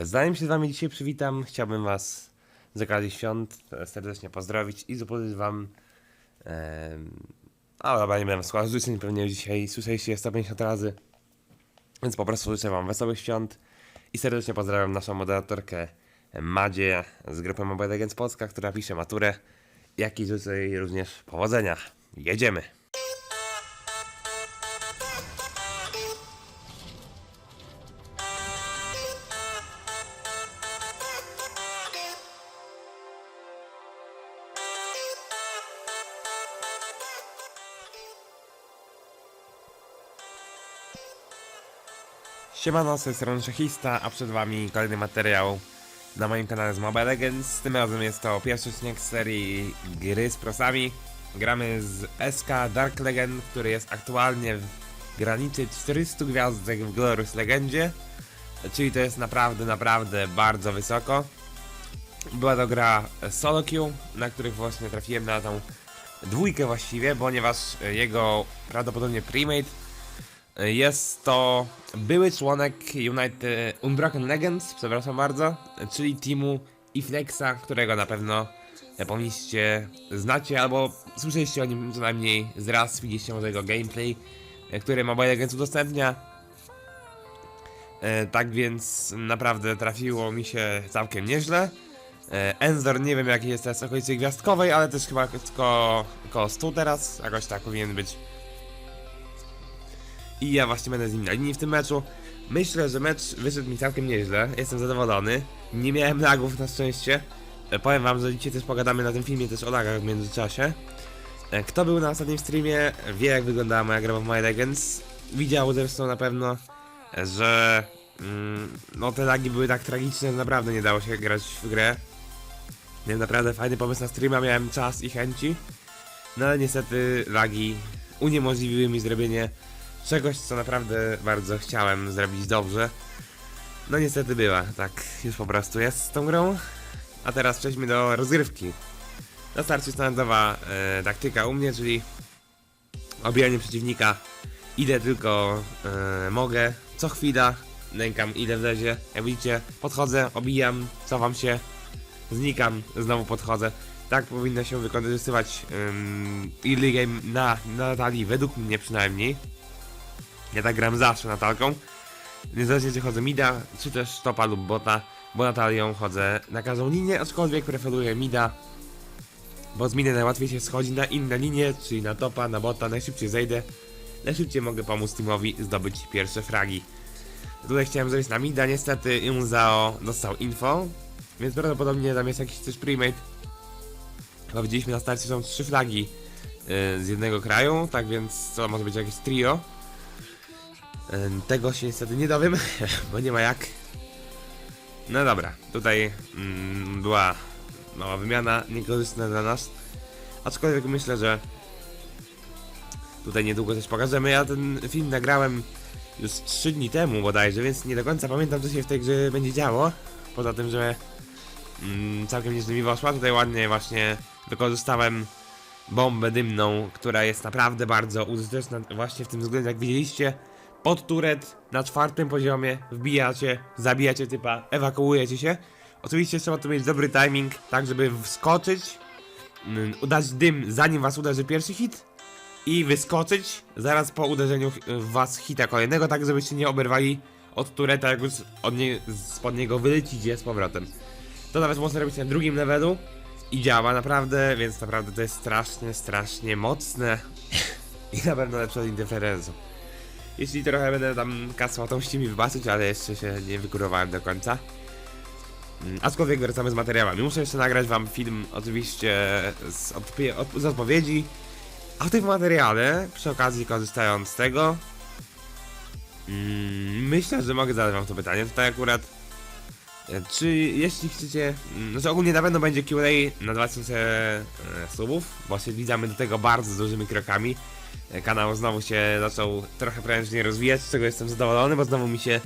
Zanim się z wami dzisiaj przywitam, chciałbym was z okazji świąt serdecznie pozdrowić i zapowiedzieć wam em, a dobra, nie będę słuchał życzeń, pewnie dzisiaj słyszeliście je 150 razy, więc po prostu życzę wam wesołych świąt i serdecznie pozdrawiam naszą moderatorkę Madzie z grupy Mobile Legends Polska, która pisze maturę, jak i życzę jej również powodzenia. Jedziemy! Siemano, z tej strony Szachista, a przed wami kolejny materiał na moim kanale z Mobile Legends. Tym razem jest to pierwszy odcinek z serii gry z prosami. Gramy z SK Dark Legend, który jest aktualnie w granicy 400 gwiazdek w Glorious Legendzie. Czyli to jest naprawdę, naprawdę bardzo wysoko. Była to gra solo queue, na których właśnie trafiłem na tą dwójkę właściwie, ponieważ jego prawdopodobnie premade jest to były członek United Unbroken Legends, przepraszam bardzo, czyli teamu Iflexa, którego na pewno powinniście znacie albo słyszeliście o nim co najmniej z raz, widzieliście może jego gameplay, który Mobile Legends udostępnia. E, Tak więc naprawdę trafiło mi się całkiem nieźle. E, Enzor nie wiem jaki jest teraz okolicy gwiazdkowej, ale też chyba tylko około 100 teraz, jakoś tak powinien być i ja właśnie będę z nim na linii w tym meczu. Myślę, że mecz wyszedł mi całkiem nieźle, jestem zadowolony. Nie miałem lagów na szczęście. E, Powiem wam, że dzisiaj też pogadamy na tym filmie też o lagach w międzyczasie. E, Kto był na ostatnim streamie, wie jak wyglądała moja gra w My Legends. Widział zresztą na pewno, że mm, no te lagi były tak tragiczne, że naprawdę nie dało się grać w grę. Miałem naprawdę fajny pomysł na streama, miałem czas i chęci. No ale niestety lagi uniemożliwiły mi zrobienie czegoś, co naprawdę bardzo chciałem zrobić dobrze. No niestety była, tak już po prostu jest z tą grą. A teraz przejdźmy do rozgrywki. Na starcie standardowa e, taktyka u mnie, czyli obijanie przeciwnika. Idę tylko e, mogę, co chwila nękam ile wlezie. Jak widzicie, podchodzę, obijam, cofam się, znikam, znowu podchodzę. Tak powinno się wykorzystywać um, early game na, na Natalii, według mnie przynajmniej. Ja tak gram zawsze Natalką. Niezależnie czy chodzę mida, czy też topa lub bota, bo Natalią chodzę na każdą linię, aczkolwiek preferuję mida. Bo z miny najłatwiej się schodzi na inne linie, czyli na topa, na bota, najszybciej zejdę. Najszybciej mogę pomóc teamowi zdobyć pierwsze fragi. Tutaj chciałem zejść na mida, niestety Unzao dostał info, więc prawdopodobnie tam jest jakiś też premade. Chyba widzieliśmy na starcie, są trzy flagi yy, z jednego kraju, tak więc to może być jakieś trio. Tego się niestety nie dowiem, bo nie ma jak. No dobra, tutaj mm, była mała wymiana, niekorzystna dla nas. Aczkolwiek myślę, że tutaj niedługo coś pokażemy. Ja ten film nagrałem już 3 dni temu bodajże, więc nie do końca pamiętam co się w tej grze będzie działo. Poza tym, że mm, całkiem nieźle mi poszła. Tutaj ładnie właśnie wykorzystałem bombę dymną, która jest naprawdę bardzo użyteczna właśnie w tym względzie, jak widzieliście pod turet na czwartym poziomie, wbijacie, zabijacie typa, ewakuujecie się. Oczywiście trzeba tu mieć dobry timing, tak żeby wskoczyć, mm, udać dym zanim was uderzy pierwszy hit i wyskoczyć zaraz po uderzeniu w was hita kolejnego, tak żebyście nie oberwali od tureta, jak już od nie, spod niego wylecicie z powrotem. To nawet można robić na drugim levelu i działa naprawdę, więc naprawdę to jest strasznie, strasznie mocne i na pewno lepsze od interferensu. Jeśli trochę będę tam kasał, to musicie mi wybaczyć, ale jeszcze się nie wykurowałem do końca. Mm, Aczkolwiek wracamy z materiałami. Muszę jeszcze nagrać wam film, oczywiście z, odpowie- od, z odpowiedzi. A w tym materiale, przy okazji korzystając z tego, mm, myślę, że mogę zadać wam to pytanie tutaj akurat. E, Czy jeśli chcecie, mm, znaczy ogólnie na pewno będzie Q&A na 2000 e, subów, bo się zbliżamy do tego bardzo dużymi krokami. E, Kanał znowu się zaczął trochę prężnie rozwijać, z czego jestem zadowolony, bo znowu mi się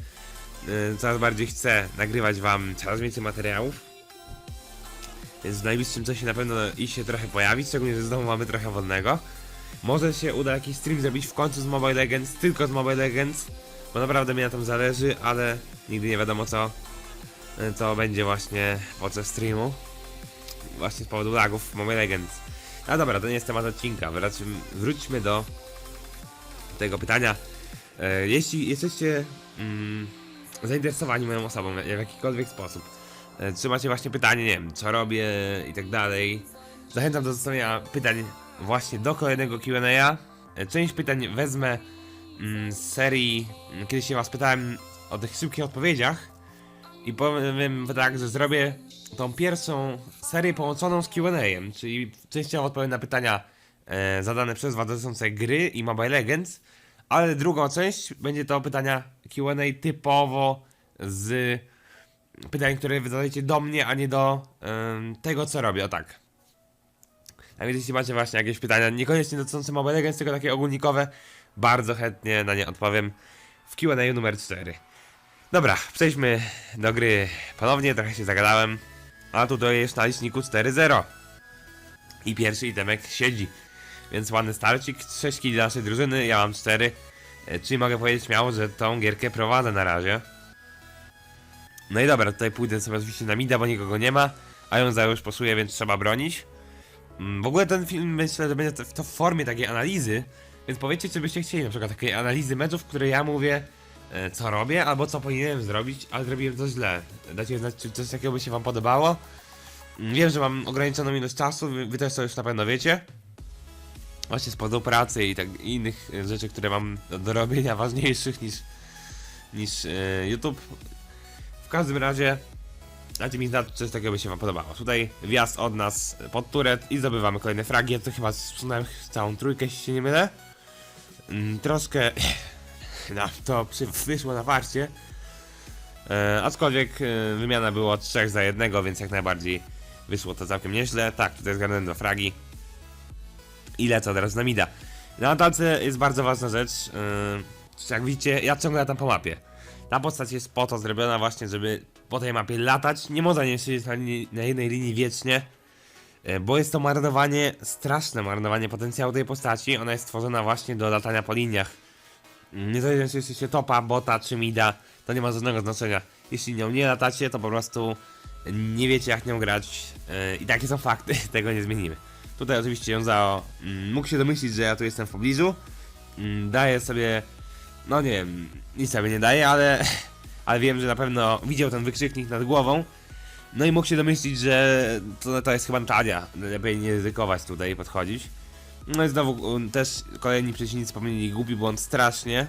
e, coraz bardziej chce nagrywać wam coraz więcej materiałów. Więc w najbliższym czasie na pewno i się trochę pojawi, szczególnie, że znowu mamy trochę wolnego. Może się uda jakiś stream zrobić w końcu z Mobile Legends, tylko z Mobile Legends, bo naprawdę mi na tym zależy, ale nigdy nie wiadomo co e, to będzie właśnie podczas streamu. Właśnie z powodu lagów Mobile Legends. A dobra, to nie jest temat odcinka. Wracamy, wróćmy do tego pytania. E, jeśli jesteście mm, zainteresowani moją osobą w w jakikolwiek sposób, e, czy macie właśnie pytanie, nie wiem, co robię i tak dalej, zachęcam do zostawienia pytań właśnie do kolejnego Q&A. E, Część pytań wezmę mm, z serii, mm, kiedy się was pytałem o tych szybkich odpowiedziach i powiem tak, że zrobię tą pierwszą serię połączoną z Q&A, czyli częściowo odpowiem na pytania e, zadane przez was dotyczące gry i Mobile Legends, ale drugą część będzie to pytania Q&A typowo z pytań, które wy zadajecie do mnie, a nie do em, tego, co robię, o tak. A więc jeśli macie właśnie jakieś pytania, niekoniecznie dotyczące Mobile Legends, tylko takie ogólnikowe, bardzo chętnie na nie odpowiem w Q&A numer 4. Dobra, przejdźmy do gry ponownie, trochę się zagadałem, a tutaj jest na liczniku 4-0. I pierwszy itemek siedzi, więc ładny starcik, 6 kili naszej drużyny, ja mam 4, e, czyli mogę powiedzieć śmiało, że tą gierkę prowadzę na razie. No i dobra, tutaj pójdę sobie oczywiście na mida, bo nikogo nie ma, a ją za już posuje, więc trzeba bronić. Mm, W ogóle ten film myślę, że będzie to- w formie takiej analizy, więc powiedzcie, czy byście chcieli na przykład takiej analizy meczów, w której ja mówię, co robię, albo co powinienem zrobić, ale zrobiłem to źle. Dajcie znać, czy coś takiego by się wam podobało. Wiem, że mam ograniczoną ilość czasu, wy, wy też to już na pewno wiecie. Właśnie z powodu pracy i tak i innych e, rzeczy, które mam do, robienia ważniejszych niż, niż e, YouTube. W każdym razie Dajcie mi znać, czy coś takiego by się wam podobało. Tutaj wjazd od nas pod turet i zdobywamy kolejne fragi. Ja to chyba wsunąłem całą trójkę, jeśli się nie mylę. Mm, troszkę... To przy, wyszło na farcie. E, aczkolwiek e, wymiana było od 3 za jednego, więc jak najbardziej wyszło to całkiem nieźle. Tak, tutaj zgarnąłem dwa fragi. I lecę teraz na mida. Na talce jest bardzo ważna rzecz. E, jak widzicie, ja ciągle latam po mapie. Ta postać jest po to zrobiona właśnie, żeby po tej mapie latać. Nie można nie siedzieć na, linii, na jednej linii wiecznie, e, bo jest to marnowanie, straszne marnowanie potencjału tej postaci. Ona jest stworzona właśnie do latania po liniach. Niezależnie czy jesteście topa, bota czy mida, to nie ma żadnego znaczenia. Jeśli nią nie latacie, to po prostu nie wiecie jak nią grać. e, I takie są fakty, tego nie zmienimy. Tutaj oczywiście Jązao mm, mógł się domyślić, że ja tu jestem w pobliżu. Mm, Daję sobie no nie wiem, nic sobie nie daje, ale, ale wiem, że na pewno widział ten wykrzyknik nad głową. No i mógł się domyślić, że to, to jest chyba Tania. Lepiej nie ryzykować tutaj podchodzić. No i znowu um, też kolejni przeciwnicy popełnili głupi błąd strasznie.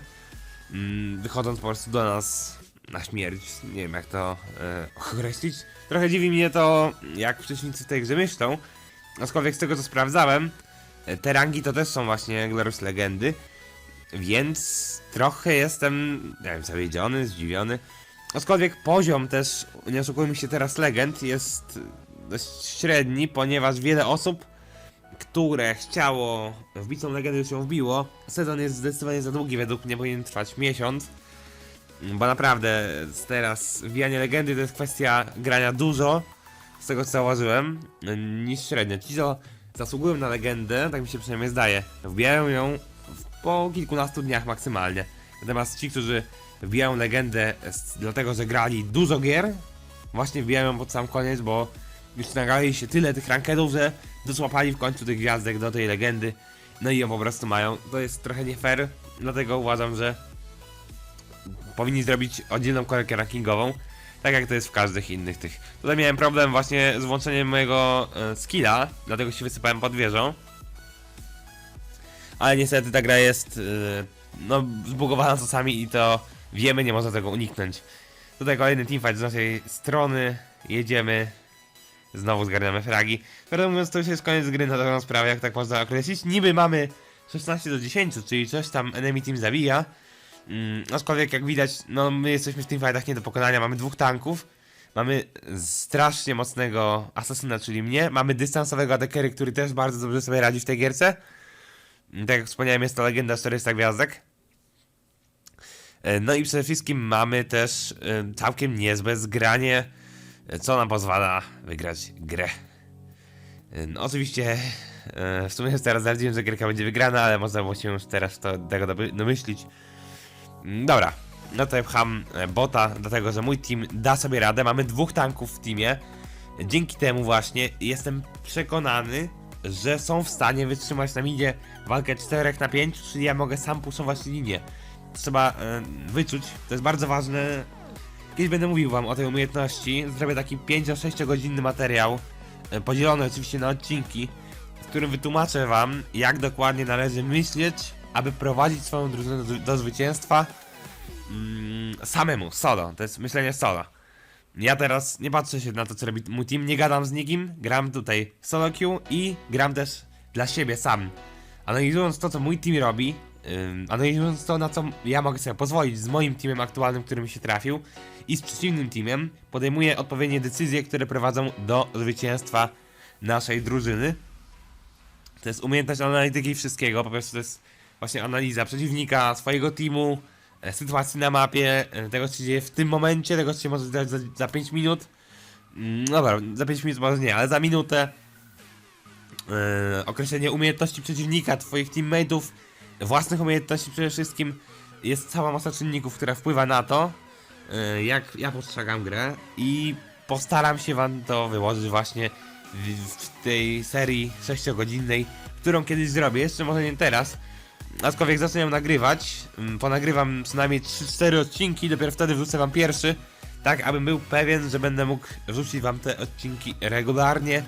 Mm, wychodząc po prostu do nas na śmierć. Nie wiem jak to e, określić. Trochę dziwi mnie to, jak przeciwnicy w tej grze myślą. Aczkolwiek z tego co sprawdzałem, e, te rangi to też są właśnie Glorious Legendy. Więc trochę jestem, nie wiem, zawiedziony, zdziwiony. Aczkolwiek poziom też, nie oszukujmy się teraz legend, jest dość średni, ponieważ wiele osób, które chciało wbić tą legendę, już ją wbiło. Sezon jest zdecydowanie za długi, według mnie powinien trwać miesiąc. Bo naprawdę teraz wbijanie legendy to jest kwestia grania dużo, z tego co zauważyłem, niż średnio. Ci, co zasługują na legendę, tak mi się przynajmniej zdaje, wbijają ją po kilkunastu dniach maksymalnie. Natomiast ci, którzy wbijają legendę dlatego, że grali dużo gier, właśnie wbijają pod sam koniec, bo już nagrali się tyle tych rankedów, że dosłapali w końcu tych gwiazdek do tej legendy, no i ją po prostu mają. To jest trochę nie fair, dlatego uważam, że powinni zrobić oddzielną kolejkę rankingową, tak jak to jest w każdych innych tych. Tutaj miałem problem właśnie z włączeniem mojego e, skilla, dlatego się wysypałem pod wieżą. Ale niestety ta gra jest yy, no, zbugowana czasami i to wiemy, nie można tego uniknąć. Tutaj kolejny teamfight z naszej strony. Jedziemy. Znowu zgarniamy fragi. Prawdę mówiąc, to już jest koniec gry na dobrą sprawę, jak tak można określić. Niby mamy 16 do 10, czyli coś tam enemy team zabija. Mm, aczkolwiek jak widać, no my jesteśmy w teamfightach nie do pokonania. Mamy dwóch tanków. Mamy strasznie mocnego asasyna, czyli mnie. Mamy dystansowego adekery, który też bardzo dobrze sobie radzi w tej gierce. Tak jak wspomniałem, jest to legenda 400 gwiazdek. E, No i przede wszystkim mamy też e, całkiem niezłe zgranie, co nam pozwala wygrać grę. No oczywiście, e, w sumie już teraz zarzuciłem, że gierka będzie wygrana, ale można było się już teraz to, tego domy- domyślić. Mm, Dobra, No to pcham e, bota, dlatego że mój team da sobie radę. Mamy dwóch tanków w teamie. Dzięki temu właśnie jestem przekonany, że są w stanie wytrzymać na midzie walkę 4 na 5, czyli ja mogę sam puszować linię. Trzeba e, wyczuć, to jest bardzo ważne. Kiedyś będę mówił wam o tej umiejętności. Zrobię taki 5-6 godzinny materiał, e, podzielony oczywiście na odcinki, w którym wytłumaczę wam, jak dokładnie należy myśleć, aby prowadzić swoją drużynę do, do zwycięstwa mm, samemu, solo. To jest myślenie solo. Ja teraz nie patrzę się na to, co robi mój team, nie gadam z nikim, gram tutaj solo queue i gram też dla siebie sam. Analizując to, co mój team robi, analizując to, na co ja mogę sobie pozwolić z moim teamem aktualnym, który mi się trafił i z przeciwnym teamem, podejmuję odpowiednie decyzje, które prowadzą do zwycięstwa naszej drużyny. To jest umiejętność analityki wszystkiego, po prostu to jest właśnie analiza przeciwnika, swojego teamu, e, sytuacji na mapie, e, tego co się dzieje w tym momencie, tego co się może zdarzyć za, za 5 minut. Mm, Dobra, za 5 minut może nie, ale za minutę. E, określenie umiejętności przeciwnika, twoich teammateów, własnych umiejętności przede wszystkim. Jest cała masa czynników, która wpływa na to, e, jak ja postrzegam grę i postaram się wam to wyłożyć właśnie w, w tej serii 6-godzinnej, którą kiedyś zrobię, jeszcze może nie teraz, aczkolwiek zacznę ją nagrywać, mm, ponagrywam przynajmniej 3-4 odcinki, dopiero wtedy wrzucę wam pierwszy, tak abym był pewien, że będę mógł wrzucić wam te odcinki regularnie,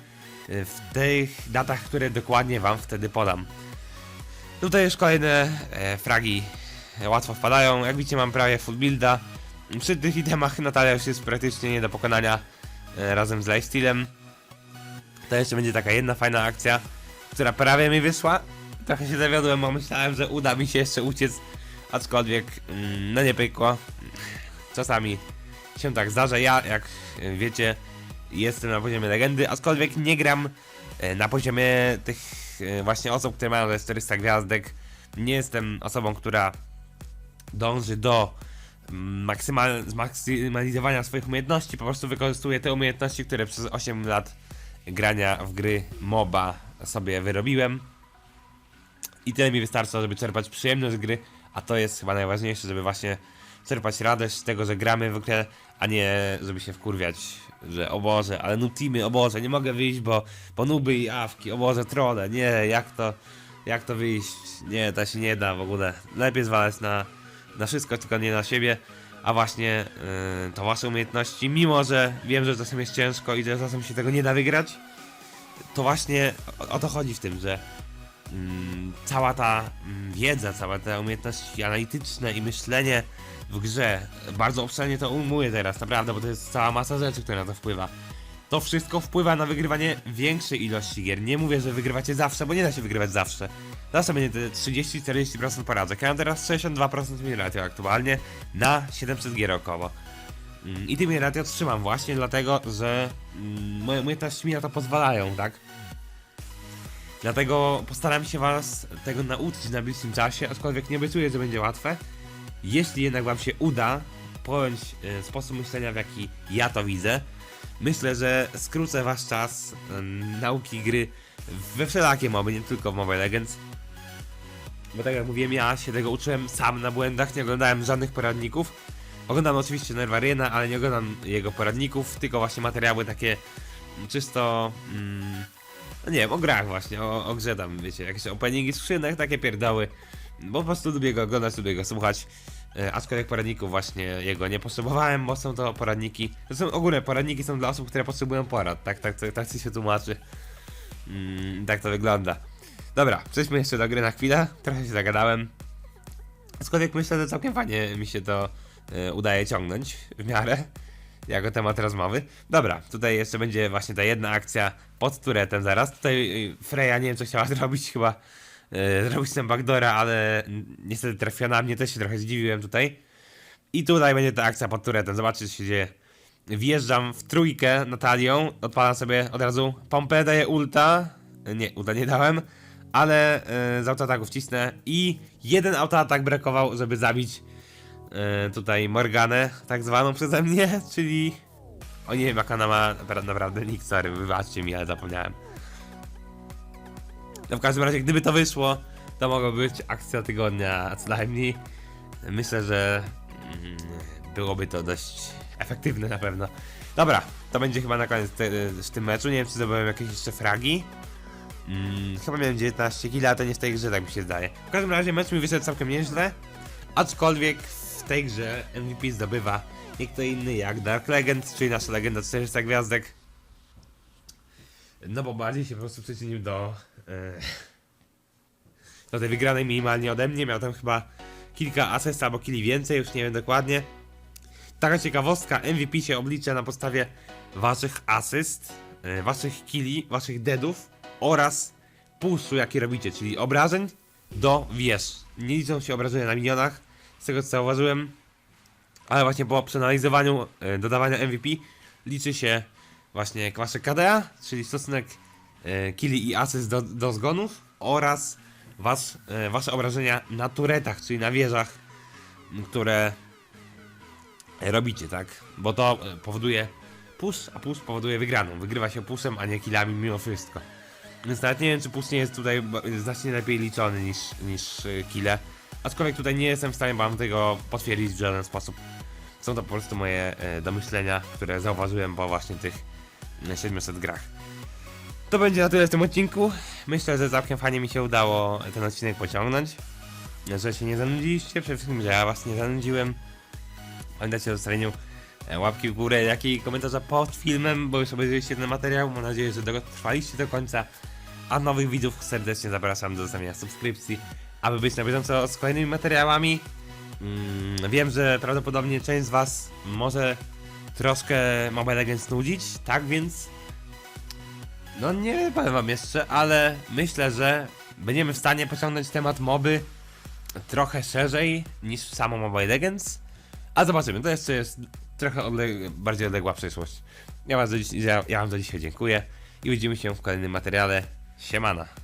y, w tych datach, które dokładnie wam wtedy podam. Tutaj już kolejne e, fragi e, łatwo wpadają, jak widzicie mam prawie full builda, przy tych itemach Natalia już jest praktycznie nie do pokonania e, razem z lifestealem. To jeszcze będzie taka jedna fajna akcja, która prawie mi wyszła. Trochę się zawiodłem, bo myślałem, że uda mi się jeszcze uciec, aczkolwiek mm, no nie pykło. Czasami się tak zdarza. Ja, jak wiecie, jestem na poziomie legendy, aczkolwiek nie gram e, na poziomie tych e, właśnie osób, które mają te 400 gwiazdek. Nie jestem osobą, która dąży do mm, maksymal, zmaksymalizowania swoich umiejętności, po prostu wykorzystuję te umiejętności, które przez 8 lat grania w gry MOBA sobie wyrobiłem. I tyle mi wystarcza, żeby czerpać przyjemność z gry, a to jest chyba najważniejsze, żeby właśnie czerpać radość z tego, że gramy w a nie żeby się wkurwiać, że o Boże, ale nutimy, o Boże, nie mogę wyjść, bo, bo nuby i awki, o Boże, trole, nie, jak to, jak to wyjść, nie, to się nie da w ogóle. Lepiej zwalać na, na wszystko, tylko nie na siebie, a właśnie yy, to wasze umiejętności, mimo że wiem, że czasem jest ciężko i że czasem się tego nie da wygrać, to właśnie o, o to chodzi w tym, że cała ta mm, wiedza, całe te umiejętności analityczne i myślenie w grze, bardzo obszernie to ujmuję teraz, naprawdę, bo to jest cała masa rzeczy, która na to wpływa. To wszystko wpływa na wygrywanie większej ilości gier. Nie mówię, że wygrywacie zawsze, bo nie da się wygrywać zawsze. Zawsze będzie te 30-40% porażek. Ja mam teraz 62% win ratio aktualnie na 700 gier około. Mm, I tym ratio trzymam właśnie dlatego, że mm, moje umiejętności mi na to pozwalają, tak? Dlatego postaram się was tego nauczyć na bliższym czasie, aczkolwiek nie obiecuję, że będzie łatwe. Jeśli jednak wam się uda pojąć e, sposób myślenia, w jaki ja to widzę, myślę, że skrócę wasz czas em, nauki gry we wszelakie moby, nie tylko w Mobile Legends. Bo tak jak mówiłem, ja się tego uczyłem sam na błędach, nie oglądałem żadnych poradników. Oglądam oczywiście Nerwariena, ale nie oglądam jego poradników, tylko właśnie materiały takie czysto... Mm, no nie wiem, o grach właśnie, o, o grze tam, wiecie, jakieś openingi skrzynek, takie pierdoły. Bo po prostu lubię go oglądać, lubię go słuchać. E, aczkolwiek poradników właśnie jego nie potrzebowałem, bo są to poradniki. To są ogólne poradniki są dla osób, które potrzebują porad. Tak, tak, tak, tak się tłumaczy. Mm, tak to wygląda. Dobra, przejdźmy jeszcze do gry na chwilę. Trochę się zagadałem. Aczkolwiek myślę, że całkiem fajnie mi się to e, udaje ciągnąć w miarę. Jako temat rozmowy. Dobra, tutaj jeszcze będzie właśnie ta jedna akcja pod turetem zaraz. Tutaj e, Freya nie wiem co chciała zrobić, chyba e, zrobić ten backdoora, ale niestety trafiła na mnie, też się trochę zdziwiłem tutaj. I tutaj będzie ta akcja pod turetem, zobaczcie co się dzieje. Wjeżdżam w trójkę Natalią, odpalam sobie od razu pompę, daję ulta. Nie, ulta nie dałem, ale e, z autoataku wcisnę i jeden autoatak brakował, żeby zabić tutaj Morganę, tak zwaną przeze mnie, czyli... O nie wiem jak ona ma napra- naprawdę nick, sorry, wybaczcie mi, ale zapomniałem. No w każdym razie, gdyby to wyszło, to mogła być akcja tygodnia, a co najmniej myślę, że mm, byłoby to dość efektywne na pewno. Dobra, to będzie chyba na koniec w tym meczu. Nie wiem, czy zdobyłem jakieś jeszcze fragi. Mm, chyba miałem 19 kg, to nie w tej grze, tak mi się zdaje. W każdym razie mecz mi wyszedł całkiem nieźle. Aczkolwiek w tej grze MVP zdobywa nie kto inny jak Dark Legend, czyli nasza legenda 400 gwiazdek. No bo bardziej się po prostu przyczynił do, e, do tej wygranej minimalnie ode mnie. Miał tam chyba kilka asyst albo kili więcej, już nie wiem dokładnie. Taka ciekawostka, MVP się oblicza na podstawie waszych asyst, e, waszych killi, waszych deadów oraz pulsu jaki robicie, czyli obrażeń do wież. Nie liczą się obrażenia na minionach, z tego co zauważyłem, ale właśnie po przeanalizowaniu e, dodawania MVP liczy się właśnie wasze KDA, czyli stosunek e, killi i asyst do, do zgonów oraz was, e, wasze obrażenia na turetach, czyli na wieżach, które robicie, tak? Bo to e, powoduje push, a push powoduje wygraną. Wygrywa się puszem, a nie killami mimo wszystko. Więc nawet nie wiem, czy push nie jest tutaj znacznie lepiej liczony niż, niż e, kille. Aczkolwiek tutaj nie jestem w stanie wam tego potwierdzić w żaden sposób. Są to po prostu moje e, domyślenia, które zauważyłem po właśnie tych e, 700 grach. To będzie na tyle w tym odcinku. Myślę, że całkiem fajnie mi się udało ten odcinek pociągnąć. Że się nie zanudziliście, przede wszystkim, że ja was nie zanudziłem. Pamiętajcie o zostawieniu e, łapki w górę, jak i komentarza pod filmem, bo już obejrzeliście ten materiał. Mam nadzieję, że dotrwaliście do końca. A nowych widzów serdecznie zapraszam do zostawienia subskrypcji, aby być na bieżąco z kolejnymi materiałami. Mm, wiem, że prawdopodobnie część z Was może troszkę Mobile Legends nudzić, tak więc. No nie powiem Wam jeszcze, ale myślę, że będziemy w stanie pociągnąć temat moby trochę szerzej niż samo Mobile Legends. A zobaczymy, to jeszcze jest trochę odleg- bardziej odległa przyszłość. Ja, dziś- ja, ja Wam za dzisiaj dziękuję i widzimy się w kolejnym materiale. Siemana.